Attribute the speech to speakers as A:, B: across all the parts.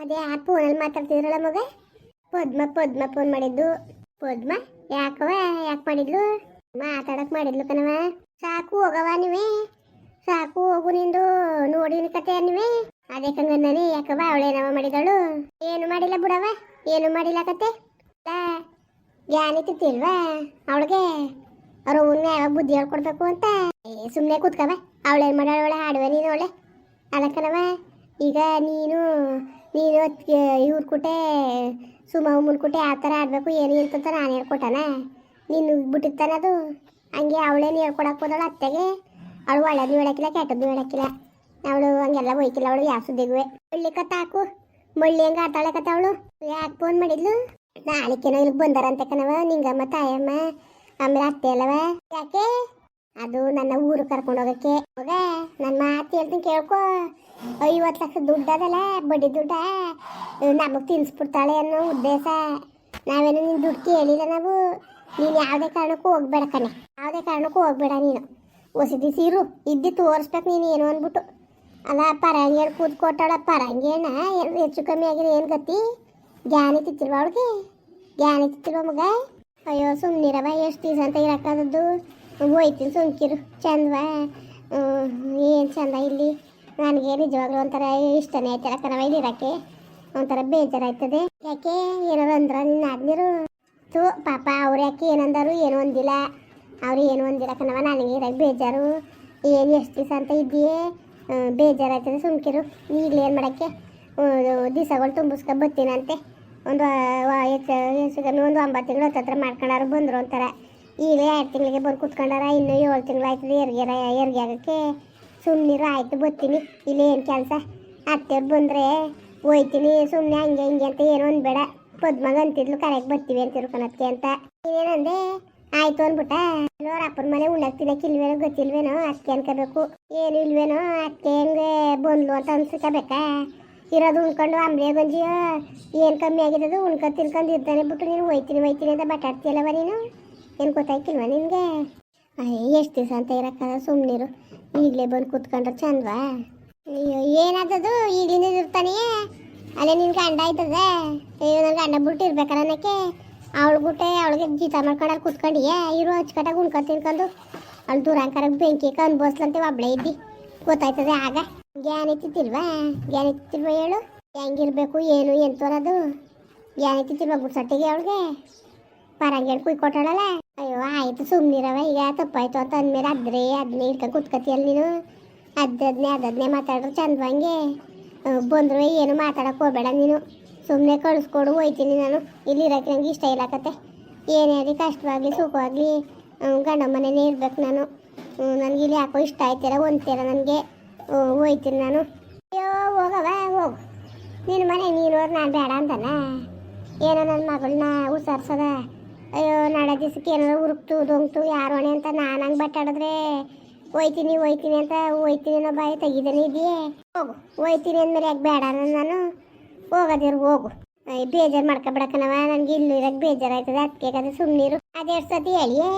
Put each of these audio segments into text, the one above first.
A: ಅದೇ ಆ ಫೋನಲ್ಲಿ ಮಾತಾಡ್ತಿದ್ರಲ್ಲ ಮಗ? ಪದ್ಮ ಪದ್ಮ ಫೋನ್ ಮಾಡಿದ್ದು. ಪದ್ಮ ಯಾಕವ ಯಾಕೆ ಮಾಡಿದ್ಲು? ಮಾತಾಡಕ್ ಮಾಡಿದ್ಲು ಕಣವ ಸಾಕು ಹೋಗವ ನೀವೇ. ಸಾಕು ಹೋಗು ನಿಂದು. ನೋಡಿನ ಕತೆ ನೀವೇ. ಅದೇ ಕಂಗಂದನೆ ಯಾಕವ ಅವಳೇನವ ಮಾಡಿದಳು. ಏನು ಮಾಡಿಲ್ಲ ಬಿಡವ ಏನು ಮಾಡಿಲ್ಲ ಕತೆ? ಜ್ಞಾನಿ ತಿತ್ತಿಲ್ವಾ ಅವಳಿಗೆ ಅವ್ರ ಉನ್ನ ಯಾವಾಗ ಬುದ್ಧಿ ಹೇಳ್ಕೊಡ್ಬೇಕು ಅಂತ. ಸುಮ್ಮನೆ ಕೂತ್ಕವ ಅವಳೇನು ಮಾಡ್ಯಾಳ ಒಳ್ಳೆ ಹಾಡುವೆ ನೀನು ಅಲ್ಲ ಅದಕ್ಕನವ ಈಗ ನೀನು ನೀನು ಇವ್ರ ಕುಟೆ, ಸುಮ ಉಮ್ಮನ ಕುಟೆ ಆ ಥರ ಆಡಬೇಕು, ಏನು ಅಂತ ನಾನು ಹೇಳ್ಕೊಟ್ಟನ. ನೀನು ಬಿಟ್ಟಿರ್ತಾನೆ ಅದು. ಹಂಗೆ ಅವಳೇನು ಹೇಳ್ಕೊಡಕ್ಕೆ ಹೋದಳು ಅತ್ತೆಗೆ. ಅವಳು ಒಳ್ಳೇದು ಹೇಳಕ್ಕಿಲ್ಲ ಕೆಟ್ಟದ್ದು ಹೇಳಕ್ಕಿಲ್ಲ ಅವಳು ಹಂಗೆಲ್ಲ ಹೋಯ್ಕಿಲ್ಲ ಅವಳು ಯಾವ ಸುದ್ದಿಗುವೆ ಮಳ್ಳಿ ಕತ್ತ ಹಾಕು. ಮಳ್ಳಿ ಹೆಂಗೆ ಆಡ್ತಾಳೆ ಕತ್ತ ಅವಳು? ಯಾಕೆ ಫೋನ್ ಮಾಡಿದ್ಲು? ನಾಳಿಕೇನೋ ಇಲ್ಲಿಗೆ ಬಂದಾರಂತೆ ಕಣವ ನಿಂಗಮ್ಮ, ತಾಯಮ್ಮ, ಆಮೇಲೆ ಅತ್ತೆ ಅಲ್ಲವ ಯಾಕೆ? ಅದು ನನ್ನ ಊರು ಕರ್ಕೊಂಡು ಹೋಗಕ್ಕೆ. ಹೋಗ ನನ್ನ ಮಾತು ಹೇಳ್ತೀನಿ ಕೇಳ್ಕೊ. ಐವತ್ತು ಲಕ್ಷ ದುಡ್ಡು ಅದಲ್ಲ, ಬಡ್ಡಿ ದುಡ್ಡ. ನಮಗೆ ತಿನ್ಸ್ಬಿಡ್ತಾಳೆ ಅನ್ನೋ ಉದ್ದೇಶ. ನಾವೇನು ನಿನ್ನ ದುಡ್ಡು ಕೇಳಿಲ್ಲ ನಾವು. ನೀನು ಯಾವುದೇ ಕಾರಣಕ್ಕೂ ಹೋಗ್ಬೇಡ ಕಣೆ. ಯಾವುದೇ ಕಾರಣಕ್ಕೂ ಹೋಗ್ಬೇಡ ನೀನು. ಹೊಸದಿ ಸೀರು ಇದ್ದು ತೋರಿಸ್ಬೇಕು ನೀನು ಏನು ಅಂದ್ಬಿಟ್ಟು. ಅಲ್ಲ ಪರಂಗೇಳು ಕೂತ್ ಕೊಟ್ಟಾಳ ಪರಂಗೇಣ ಏನು ಹೆಚ್ಚು ಕಮ್ಮಿ ಆಗಿದೆ ಏನು ಗತಿ? ಜ್ಞಾನಿ ತಿತ್ತಿಲ್ವ ಅವಳಿಗೆ? ಜ್ಞಾನಿ ತಿತ್ತಿಲ್ವ ಮಗ? ಅಯ್ಯೋ ಸುಮ್ಮನಿರವ ಎಷ್ಟು ದಿವಸ ಅಂತ ಇರಕ್ಕಾದದ್ದು ಹೋಯ್ತೀನಿ ಸುಮ್ಕಿರು. ಚಂದವಾ ಏನು ಚಂದ ಇಲ್ಲಿ? ನನಗೆ ನಿಜವಾಗ್ಲೂ ಒಂಥರ ಇಷ್ಟನೇ ಆಯ್ತಲ್ಲ ಕಣವ ಇಲ್ಲಿ ಇರೋಕ್ಕೆ ಒಂಥರ ಬೇಜಾರಾಯ್ತದೆ. ಯಾಕೆ? ಏನಾರು ಅಂದ್ರ ನಿನ್ನ ಆದ್ನೀರು ತು ಪಾಪ ಅವ್ರು ಯಾಕೆ ಏನಂದರು ಏನು ಒಂದಿಲ್ಲ ಅವ್ರು ಏನು ಒಂದಿಲ್ಲ ಕಣವ ನನಗೆ ಇರಕ್ಕೆ ಬೇಜಾರು. ಏನು ಎಷ್ಟು ದಿವಸ ಅಂತ ಇದೆಯೇ ಬೇಜಾರಾಯ್ತದೆ ಸುಮ್ಕಿರು. ಈಗಲೇ ಏನು ಮಾಡೋಕ್ಕೆ? ದಿವಸಗಳು ತುಂಬಿಸ್ಕೊ ಬರ್ತೀನಂತೆ ಒಂದು ಒಂದು ಒಂಬತ್ತು ತಿಂಗಳು ಹತ್ತತ್ರ ಮಾಡ್ಕೊಂಡಾರು ಬಂದರು ಅಂತಾರೆ ಈಗಲೇ ಎರಡು ತಿಂಗಳಿಗೆ ಬಂದು ಕುತ್ಕೊಂಡಾರ, ಇನ್ನೂ ಏಳು ತಿಂಗಳು ಆಯ್ತದೆ ಹೆರಿಗೆ ಹೆರಿಗೆ ಆಗೋಕ್ಕೆ ಸುಮ್ಮನಿರು ಆಯ್ತು ಬರ್ತೀನಿ. ಇಲ್ಲಿ ಏನು ಕೆಲಸ? ಅತ್ತೆಯವ್ರು ಬಂದರೆ, ಹೋಯ್ತೀನಿ ಸುಮ್ಮನೆ ಹಂಗೆ ಹಿಂಗೆ ಅಂತ ಏನೋ ಅನ್ಬೇಡ. ಪದ್ಮಗ ಅಂತಿದ್ಲು ಕರೆಕ್ಟ್ ಬರ್ತೀವಿ ಅಂತ ತಿಳ್ಕೊಳಕ್ಕೆ ಅಂತ. ಏನಂದೆ ಆಯ್ತು ಅಂದ್ಬಿಟ್ಟ. ಅವ್ರ ಅಪ್ಪನ ಮನೆ ಉಣ್ಣಕ್ಕೆ ತಿನ್ನಕ್ಕೆ ಇಲ್ವೇನೋ ಗೊತ್ತಿಲ್ವೇನೋ ಅಕ್ಕೆ ಅನ್ಕೋಬೇಕು. ಏನು ಇಲ್ವೇನೋ ಅಕ್ಕೆ ಹೆಂಗೆ ಬಂದ್ಲು ಅಂತ ಅನ್ಸ್ಕೋಬೇಕಾ? ಇರೋದು ಉಣ್ಕೊಂಡು ಅಂಬ್ರೆ ಗಂಜಿ, ಏನು ಕಮ್ಮಿ ಆಗಿರೋದು ಉಣ್ಕೊ ತಿನ್ಕೊಂಡು ಇರ್ತಾನೆ ಬಿಟ್ಟು ನೀನು ಹೋಯ್ತೀನಿ ಹೋಯ್ತೀನಿ ಅಂತ ಬಟಾಡ್ತೀಯಲ್ಲವ ನೀನು? ಏನು ಗೊತ್ತಾಯ್ತಿಲ್ವ ನಿನಗೆ? ಎಷ್ಟು ದಿವಸ ಅಂತ ಇರಕ್ಕಲ್ಲ ಸುಮ್ಮನಿರು ಈಗಲೇ ಬಂದು ಕೂತ್ಕೊಂಡ್ರೆ ಚಂದವಾ? ಅಯ್ಯೋ, ಏನಾದದು? ಈಗಲಿಂದ ಇರ್ತಾನೆ ಅಲ್ಲೇ ನಿನ್ ಗಂಡ ಆಯ್ತದೆ? ಅಯ್ಯೋ ನನ್ನ ಗಂಡ ಬಿಟ್ಟು ಇರ್ಬೇಕಲ್ಲ ಅನ್ನಕ್ಕೆ? ಅವಳು ಬಿಟ್ಟೆ, ಅವಳಿಗೆ ಜೀತ ಮಾಡ್ಕೊಂಡು ಅಲ್ಲಿ ಕೂತ್ಕೊಂಡಿಯೇ? ಇರು ಹಚ್ಕಟ್ಟಾಗ ಉಣ್ಕೊಂಡು ತಿನ್ಕೊಂಡು. ಅವಳು ದೂರಂಕರ ಬೆಂಕಿ ಬಸ್ಲಂತೆ ಒಬ್ಳೆ ಇದ್ದಿ. ಗೊತ್ತಾಯ್ತದೆ ಆಗ? ಜ್ಞಾನ ಎತ್ತಿತ್ತಿಲ್ವಾ? ಜ್ಞಾನ ಎತ್ತಿತ್ತಿಲ್ವಾ ಹೇಳು? ಹೆಂಗಿರ್ಬೇಕು, ಏನು, ಎಂತ ಅನ್ನೋದು? ಜ್ಞಾನ ಎತ್ತಿತ್ತಿಲ್ವಾ ಗುಡ್ಸಟ್ಟಿಗೆ ಅವಳಿಗೆ? ಪರಂಗೇಳಿ ಕುಯ್ಕೊಟ್ಟಾಳಲ್ಲ? ಅಯ್ಯೋ, ಆಯ್ತು ಸುಮ್ಮನಿರವ ಈಗ ತಪ್ಪಾಯ್ತು ಅಂತ ಅಂದಮೇಲೆ ಅದ್ರೆ ಅದನ್ನೇ ಇಟ್ಕೊಂಡು ಕುತ್ಕತಿಯಲ್ಲ ನೀನು? ಅದನ್ನೇ ಅದನ್ನೇ ಮಾತಾಡ್ರು ಚಂದವಂಗೆ ಬಂದ್ರು ಏನು ಮಾತಾಡಕ್ಕೆ ಹೋಗಬೇಡ ನೀನು. ಸುಮ್ಮನೆ ಕಳಿಸ್ಕೊಡು, ಹೋಯ್ತೀನಿ ನಾನು. ಇಲ್ಲಿ ಇರೋಕೆ ನಂಗೆ ಇಷ್ಟ ಇಲ್ಲ ಕತೆ ಏನೇ ಆಗಲಿ ಕಷ್ಟವಾಗಲಿ, ಸುಖವಾಗಲಿ ಗಂಡ ಮನೇಲಿ ಇರ್ಬೇಕು ನಾನು. ನನಗೆ ಇಲ್ಲಿ ಯಾಕೋ ಇಷ್ಟ ಆಯ್ತೀರ ಒಂದ್ತೀರ ನನಗೆ. ಹೋಯ್ತೀನಿ ನಾನು. ಅಯ್ಯೋ ಹೋಗವ ಹೋಗು. ನಿನ್ನ ಮನೆ ನೀನು ನಾನು ಬೇಡ ಅಂತನ? ಏನೋ ನನ್ನ ಮಗಳನ್ನ ಉಸಾರ್ಸದ ಅಯ್ಯೋ, ನಾಳೆ ದಿವ್ಸಕ್ಕೆ ಏನಾದ್ರು ಉರುಕ್ತು ದೊಂಗ್ತು ಯಾರು ಹೊಣೆ ಅಂತ ನಾನು ಹಂಗೆ ಬಟ್ಟಾಡಿದ್ರೆ ಹೋಯ್ತೀನಿ ಹೋಯ್ತೀನಿ ಅಂತ ಹೋಯ್ತೀನಿ ಅನ್ನೋ ಬಾಯಿ ತೆಗಿದೇನೆ ಇದೆಯೇ ಹೋಗು, ಹೋಯ್ತೀನಿ ಅಂದಮೇಲೆ ಯಾಕೆ ಬೇಡ ನಾನು? ಹೋಗೋದಿರು ಹೋಗು. ಬೇಜಾರು ಮಾಡ್ಕೊಬಿಡಕ್ಕನವ ನನಗೆ ಇಲ್ಲಿ ಇರಕ್ಕೆ ಬೇಜಾರಾಯ್ತದೆ ಅದಕ್ಕೆ ಯಾಕಂದ್ರೆ ಸುಮ್ಮನಿರು ಅದೆಷ್ಟು ಸತಿ ಹೇಳಿಯೇ?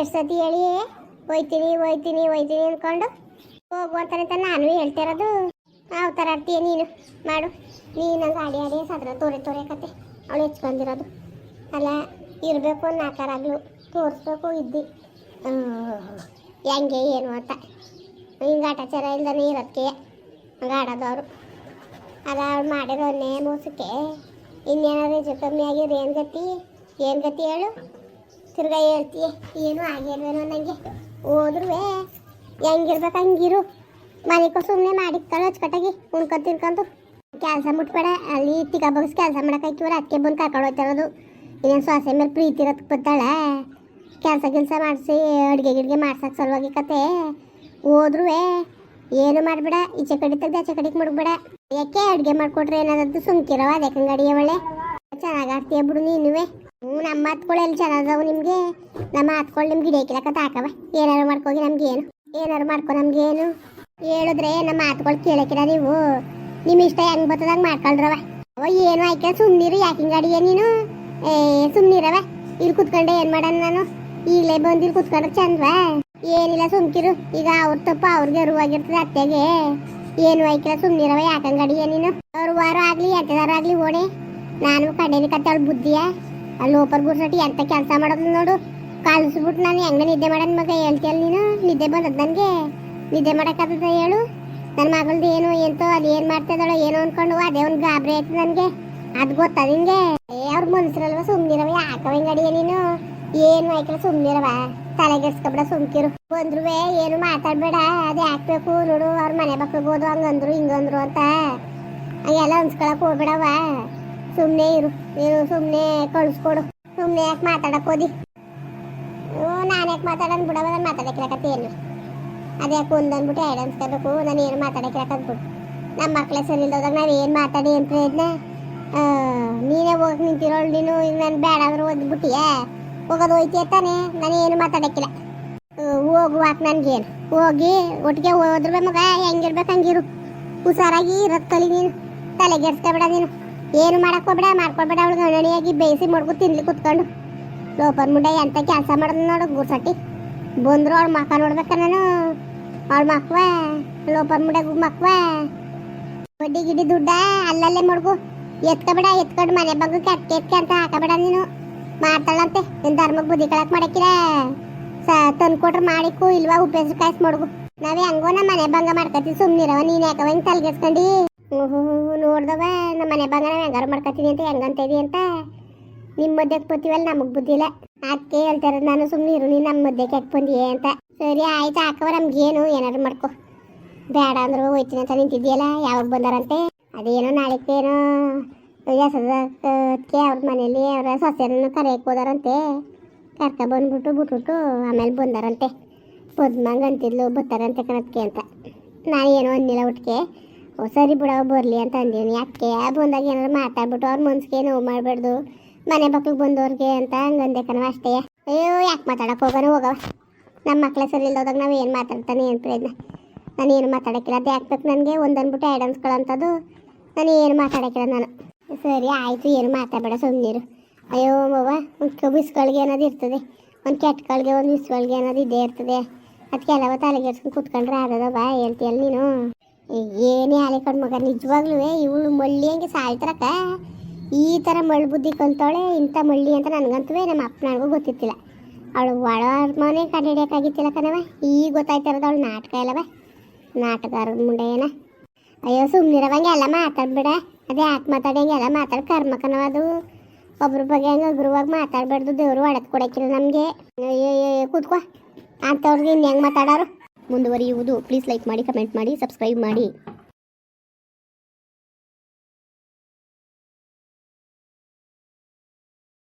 A: ಎಷ್ಟು ಸತಿ ಹೇಳಿಯೇ? ಹೋಯ್ತೀನಿ ಹೋಯ್ತೀನಿ ಹೋಯ್ತೀನಿ ಅಂದ್ಕೊಂಡು ಹೋಗು ಅಂತ ನಾನು ಹೇಳ್ತಾ ಇರೋದು. ಯಾವ ಥರ ಆಡ್ತೀಯ ನೀನು? ಮಾಡು. ನೀನು ಗಾಡಿ ಆಡಿ ಸದ್ರ ತೋರೆ ತೋರೆ ಕತೆ. ಅವಳು ಹೆಚ್ಕೊಂಡಿರೋದು ಅಲ್ಲ ಇರಬೇಕು ಒಂದು ನಾಲ್ಕರಾಗ್ಲು ತೋರಿಸ್ಬೇಕು ಇದ್ದಿ. ಹೆಂಗೆ, ಏನು ಅಂತ. ಹಿಂಗೆ ಆಟಾಚಾರ ಇಲ್ದೇ ಇರೋದಕ್ಕೆ ಆಡೋದವರು. ಅದ ಅವ್ಳು ಮಾಡಿರೋನ್ನೇ ಮೋಸಕ್ಕೆ ಇನ್ನೇನಾದ್ರು ಹೆಚ್ಚು ಕಮ್ಮಿ ಆಗಿದ್ರೆ ಏನು ಗತಿ? ಏನು ಗತಿ ಹೇಳು? ತಿರ್ಗಾ ಹೇಳ್ತೀಯ, ಏನು ಆಗಿಲ್ವೇನೋ ನನಗೆ ಹೋದ್ರೂ ಹೆಂಗಿರ್ಬೇಕು ಹಂಗಿರು. ಮನೆಗೂ ಸುಮ್ಮನೆ ಮಾಡಿಕ್ಕಳು ಹಚ್ಕಟ್ಟಾಗಿ ಉಣ್ಕೊಂಡು ತಿನ್ಕೊಂಡು. ಕೆಲಸ ಮುಟ್ಬೇಡ, ಅಲ್ಲಿ ತಿಕ್ಕ ಬಗ್ಸ್ ಕೆಲಸ ಮಾಡಕ್ಕಾಯ್ತು ಅದಕ್ಕೆ ಬಂದು ಕರ್ಕೊಂಡು ಹೋಗ್ತಿರೋದು ಇನ್ನೇನು ಸೊಸೆ ಮೇಲೆ ಪ್ರೀತಿ ಇರೋದಕ್ಕೆ ಬರ್ತಾಳ ಕೆಲಸ ಕೆಲಸ ಮಾಡಿಸಿ, ಅಡುಗೆ ಗಿಡ್ಗೆ ಮಾಡ್ಸಕ್ಕೆ ಸಲುವಾಗಿ ಕತೆ. ಹೋದ್ರೂ ಏನು ಮಾಡಬೇಡ, ಈಚೆ ಕಡೆ ತೆಗ್ದು ಆಚೆ ಕಡೆಗೆ ಮುಡ್ಬೇಡ ಯಾಕೆ ಅಡುಗೆ ಮಾಡ್ಕೊಟ್ರೆ ಏನಾದದ್ದು ಸುಮ್ಕಿರವ ಅದಕ್ಕೆ ಗಡಿಯ ಒಳ್ಳೆ ಚೆನ್ನಾಗಿ ಆಡ್ತೀಯ ಬಿಡು ನೀನುವೆ. ಹ್ಞೂ ನಮ್ಮ ಮಾತುಗಳು ಎಲ್ಲಿ ಚೆನ್ನಾಗವು ನಿಮಗೆ? ನಮ್ಮ ಮಾತುಗಳು ನಿಮ್ಗೆ ಹಿಡಿಯಕ್ಕಿಲ್ಲ ತಾಕವ. ಏನಾರು ಮಾಡ್ಕೋಗಿ ನಮಗೇನು? ಏನು ಏನಾರು ಮಾಡ್ಕೊ ನಮಗೇನು? ಏನು ಹೇಳಿದ್ರೆ ನಮ್ಮ ಮಾತುಗಳು ಕೇಳಕ್ಕಿರ ನೀವು? ನಿಮ್ಮ ಇಷ್ಟ ಹೆಂಗೆ ಬರ್ತದಂಗೆ ಮಾಡ್ಕೊಳ್ರವ. ಅವ ಏನು ಆಯ್ಕೆ ಸುಮ್ಮನಿರು ಯಾಕೆ ಅಡಿಗೆ ನೀನು? ಏ ಸುಮ್ಮನಿರವೆ ಇಲ್ಲಿ ಕುತ್ಕೊಂಡೆ ಏನು ಮಾಡೋಣ ನಾನು? ಈಗಲೇ ಬಂದು ಇಲ್ಲಿ ಕುತ್ಕೊಂಡ್ರೆ ಚಂದವಾ. ಏನಿಲ್ಲ, ಸುಮ್ಕಿರು. ಈಗ ಅವ್ರ ತಪ್ಪ ಅವ್ರಿಗೆ ಅರುವಾಗಿರ್ತದೆ ಅತ್ತೆಗೆ. ಏನು ಐಕಿಲ್ಲ ಸುಮ್ಮನಿರವ ಯಾಕಂಗಡಿ ನೀನು? ಅವ್ರ ವಾರ ಆಗ್ಲಿ ಎಂಟದಾರ ಆಗ್ಲಿ ಓಡೆ ನಾನು ಕಂಡೇನಿ ಕತ್ತಾಳ ಬುದ್ಧಿಯ. ಅಲ್ಲಿ ಓಪರ್ ಗುರ್ಸಟ್ಟಿ ಎಂತ ಕೆಲಸ ಮಾಡೋದು ನೋಡು. ಕಳ್ಸ್ಬಿಟ್ಟು ನಾನು ಹೆಂಗ ನಿದ್ದೆ ಮಾಡೋಣ ಮಗ ಹೇಳ್ತಿಯಲ್ಲ ನೀನು? ನಿದ್ದೆ ಬಂದದ ನನಗೆ ನಿದ್ದೆ ಮಾಡೋಕ್ಕಾಗ್ತದ ಹೇಳು? ನನ್ನ ಮಗಳದ್ದು ಏನು, ಎಂತೋ, ಅದು ಏನು ಮಾಡ್ತಿದ್ದಾಳೋ ಏನೋ ಅನ್ಕೊಂಡು ಅದೇ ಒಂದು ಗಾಬರಿ ಆಯ್ತು ನನಗೆ. ಅದು ಗೊತ್ತಾ ನಿಂಗೆ? ಅವ್ರ ಮನ್ಸರಲ್ವ ಸುಮ್ನಿರವ ಯಾಕವ ಹಿಂಗಡಿ ನೀನು? ಏನು ಆಯ್ತಲ್ಲ ಸುಮ್ನಿರವ ತಲೆಗೆಡ್ಸ್ಕೊಬೇಡ, ಸುಮ್ಕಿರು. ಬಂದ್ರುವೆ, ಏನು ಮಾತಾಡ್ಬೇಡ. ಅದು ಹಾಕ್ಬೇಕು ನೋಡು, ಅವ್ರ ಮನೆ ಬಕ್ಕೋದು ಹಂಗಂದ್ರು, ಹಿಂಗಂದ್ರು ಅಂತ. ಎಲ್ಲ ಅನ್ಸ್ಕೊಳಕ್ ಹೋಗ್ಬೇಡವ ಸುಮ್ಮನೆ ಇರು. ನೀನು ಸುಮ್ಮನೆ ಕಳ್ಸ್ಕೊಡು. ಸುಮ್ಮನೆ ಯಾಕೆ ಮಾತಾಡಕ್ ಹೋದಿ? ನಾನು ಯಾಕೆ ಮಾತಾಡೋಣ ಬಿಡವ ನಾನು ಮಾತಾಡಕ್ಕಿರಕತ್ತೆ ಏನು? ಅದ್ಯಾಕೆ ಒಂದನ್ಬಿಟ್ಟು ಎರಡು ಅನ್ಸ್ಕೋಬೇಕು ನಾನು ಏನು ಮಾತಾಡಕ್ಕಿರಕತ್ಬಿಟ್ಟು ನಮ್ಮ ಮಕ್ಕಳೇ ಸರಿ ಇಲ್ಲದಾಗ ನಾವು ಏನು ಮಾತಾಡಿ ಏನು ಪ್ರಯತ್ನ ನೀನೇ ಹೋಗಿ ನಿಂತಿರೋಳು ನೀನು ನಾನು ಬೇಡ ಅಂದ್ರೆ ಓದ್ಬಿಟ್ಟಿಯಾ ಹೋಗೋದು ಹೋಯ್ತೀಯ ತಾನೆ? ನಾನು ಏನು ಮಾತಾಡಕ್ಕಿಲ್ಲ. ಹೋಗುವಾಕ ನನ್ಗೇನು. ಹೋಗಿ, ಒಟ್ಟಿಗೆ ಹೋದ್ರೆ ಮಗ, ಹೆಂಗಿರ್ಬೇಕು ಹಂಗಿರು. ಹುಷಾರಾಗಿ ಇರೋದ್ ಕಲಿ ನೀನು. ತಲೆಗೆಡ್ಸ್ಕೊಬೇಡ ನೀನು. ಏನು ಮಾಡಕ್ಕೆ ಹೋಗ್ಬೇಡ ಮಾಡ್ಕೊಬೇಡ ಅವಳು ಅಣಣಿಯಾಗಿ ಬೇಯಿಸಿ ಮಡ್ಕು ತಿನ್ಲಿ ಕುತ್ಕೊಂಡು. ಲೋಪರ್ ಮುಂಡೆ ಎಂತ ಕೆಲಸ ಮಾಡೋದು ನೋಡು ಗುರ್ಸಟ್ಟಿ. ಬಂದ್ರು ಅವಳು ಮಕ್ಕ ನೋಡ್ಬೇಕ ನಾನು. ಅವಳು ಮಕ್ವ ಲೋಪರ್ ಮುಂಡೆ ಮಕ್ವ. ಬಡ್ಡಿ ಗಿಡಿ ದುಡ್ಡ, ಅಲ್ಲಲ್ಲೇ ಮಡ್ಗು. ಎತ್ಕೊಬೇಡ, ಎತ್ಕೊಂಡು, ಮನೆ ಬಗ್ಗೆ ಕೆಟ್ಟ ಎತ್ಕ ಅಂತ ಹಾಕಬೇಡ ನೀನು. ಮಾಡ್ತಾಳಂತೆ, ನಿನ್ ಧರ್ಮಕ್ಕೆ ಬುದ್ಧಿ ಕಳಕ್ ಮಾಡಕ್ಕಿರ ತಂದ್ಕೊಟ್ರೆ ಮಾಡಿಕ್ಕು ಇಲ್ವಾ ಉಪ್ಪೆಸ್ರು ಕಾಯ್ಸ್ ಮಾಡ್ಗು. ನಾವೇ ಹೆಂಗೋ ನಮ್ಮ ಮನೆ ಭಂಗ ಮಾಡ್ಕತ್ತೀವಿ ಸುಮ್ಮನಿರವ ನೀನ್ ಯಾಕ ಹೆಂಗ್ ತಲೆಗೆಡ್ಸ್ಕೊಂಡು ಹ್ಞೂ ನೋಡ್ದವ, ನಮ್ಮ ಮನೆ ಭಂಗ ನಾವು ಹೆಂಗಾರು ಮಾಡ್ಕತ್ತೀನಿ ಅಂತ ಹೆಂಗಂತೇದಿ ಅಂತ. ನಿಮ್ಮ ಮಧ್ಯಕ್ಕೆ ಬರ್ತೀವಲ್ಲ ನಮಗೆ ಬುದ್ಧಿ ಇಲ್ಲ. ಅದಕ್ಕೆ ಹೇಳ್ತಾರೆ, ನಾನು ಸುಮ್ಮನೆ ಇರು ನಮ್ಮ ಮುದ್ದೆ ಕೆಟ್ಟ ಬಂದಿಯೇ ಅಂತ. ಸರಿ, ಆಯ್ತು, ಹಾಕವ, ನಮ್ಗೇನು ಏನಾದ್ರು ಮಾಡ್ಕೊ. ಬೇಡ ಅಂದ್ರು ಹೋಯ್ತೀನಿ ಅಂತ ನಿಂತಿದ್ಯಲ್ಲ ಯಾವಾಗ ಬಂದಾರಂತೆ? ಅದೇನೋ ನಾಳಿಕೇನೋ ಅದಕ್ಕೆ ಅವ್ರ ಮನೇಲಿ ಅವರ ಸೊಸೆಯನ್ನು ಕರೆಯಕ್ಕೆ ಹೋದಾರಂತೆ. ಕರ್ಕ ಬಂದ್ಬಿಟ್ಟು ಬಿಟ್ಬಿಟ್ಟು ಆಮೇಲೆ ಬಂದಾರಂತೆ. ಪದ್ಮಂಗ್ ಅಂತಿದ್ಲು, ಬರ್ತಾರಂತೆ ಕಣಕ್ಕೆ ಅಂತ. ನಾನು ಏನೋ ಅಂದಿಲ್ಲ ಒಟ್ಟಿಗೆ. ಓ, ಸರಿ ಬಿಡವ ಬರಲಿ ಅಂತ ಅಂದೀನಿ. ಯಾಕೆ? ಬಂದಾಗ ಏನಾದ್ರು ಮಾತಾಡ್ಬಿಟ್ಟು ಅವ್ರ ಮನ್ಸಿಗೆ ನೋವು ಮಾಡಬಾರ್ದು ಮನೆ ಮಕ್ಳಿಗೆ ಬಂದವ್ರಿಗೆ ಅಂತ ಹಂಗಂದೆ ಕಣವ ಅಷ್ಟೇ. ಅಯ್ಯೋ, ಯಾಕೆ ಮಾತಾಡಕ್ಕೆ ಹೋಗೋಣ ಹೋಗವ. ನಮ್ಮ ಮಕ್ಳೇ ಸರಿ ಇಲ್ದೋದಾಗ ನಾವು ಏನು ಮಾತಾಡ್ತಾನೆ ಏನು ಪ್ರಯತ್ನ ನಾನು ಏನು ಮಾತಾಡೋಕ್ಕಿಲ್ಲ. ಅದು ಯಾಕೆ ನನಗೆ? ಒಂದನ್ಬಿಟ್ಟು ಎರಡು ಅನ್ಸ್ಕೊಳ್ಳೋಂಥದ್ದು ನಾನು ಏನು ಮಾತಾಡಕ್ಕಿಲ್ಲ ನಾನು. ಸರಿ, ಆಯಿತು, ಏನು ಮಾತಾಡಬೇಡ ಸುಮ್ಮನಿರು ಅಯ್ಯೋ ಮವ್ವ ಒಂದು ಬಿಸ್ಗಳಿಗೆ ಅನ್ನೋದು ಇರ್ತದೆ. ಒಂದು ಕೆಟ್ಟಗಳಿಗೆ ಒಂದು ಬಿಸ್ಗಳಿಗೆ ಅನ್ನೋದು ಇದ್ದೇ ಇರ್ತದೆ. ಅದಕ್ಕೆ ಎಲ್ಲವ ತಲೆಗೆಡ್ಸ್ಕೊಂಡು ಕುತ್ಕೊಂಡ್ರೆ ಬಾ ಹೇಳ್ತೀಯಲ್ಲ ನೀನು. ಏನೇ ಕಣ್ ಮಗ, ನಿಜವಾಗ್ಲೂ ಇವಳು ಮಳ್ಳಿ ಹಂಗೆ ಸಾಯ್ತಾರಕ್ಕ? ಈ ಥರ ಮಳ್ಳು ಬುದ್ಧಿ ಕಲ್ತವಳೆ ಇಂಥ ಮಳ್ಳಿ ಅಂತ ನನಗಂತೂ ನಮ್ಮ ಅಪ್ಪ ನನಗೂ ಗೊತ್ತಿತ್ತಿಲ್ಲ. ಅವಳು ಒಳ ಮನೆ ಕಂಡಿಡಿಯೋಕ್ಕಾಗಿತ್ತಿಲ್ಲ ಕಣವ ಈಗ ಗೊತ್ತಾಯ್ತಿರೋದು ಅವಳು ನಾಟಕ ಇಲ್ಲವ ನಾಟಕಗಾರ ಮುಂಡೆ ಏನ? ಅಯ್ಯೋ ಸುಮ್ಮನಿರವಂಗೆ ಎಲ್ಲ ಮಾತಾಡ್ಬಿಡ. ಅದೇ ಯಾಕೆ ಮಾತಾಡಿ ಎಲ್ಲ ಮಾತಾಡಿ ಕರ್ಮಕನವ ಅದು. ಒಬ್ರ ಬಗ್ಗೆ ಹಂಗೆ ಅಗ್ರವಾಗಿ ಮಾತಾಡ್ಬಾರ್ದು, ದೇವರು ಒಡೆದು ಕೊಡಕ್ಕಿಲ್ಲ ನಮಗೆ. ಕೂತ್ಕೋ. ಅಂಥವ್ರಿಗೆ ಇನ್ನು ಹೆಂಗೆ ಮಾತಾಡೋರು?
B: ಮುಂದುವರಿಯುವುದು. ಪ್ಲೀಸ್ ಲೈಕ್ ಮಾಡಿ ಕಮೆಂಟ್ ಮಾಡಿ ಸಬ್ಸ್ಕ್ರೈಬ್ ಮಾಡಿ.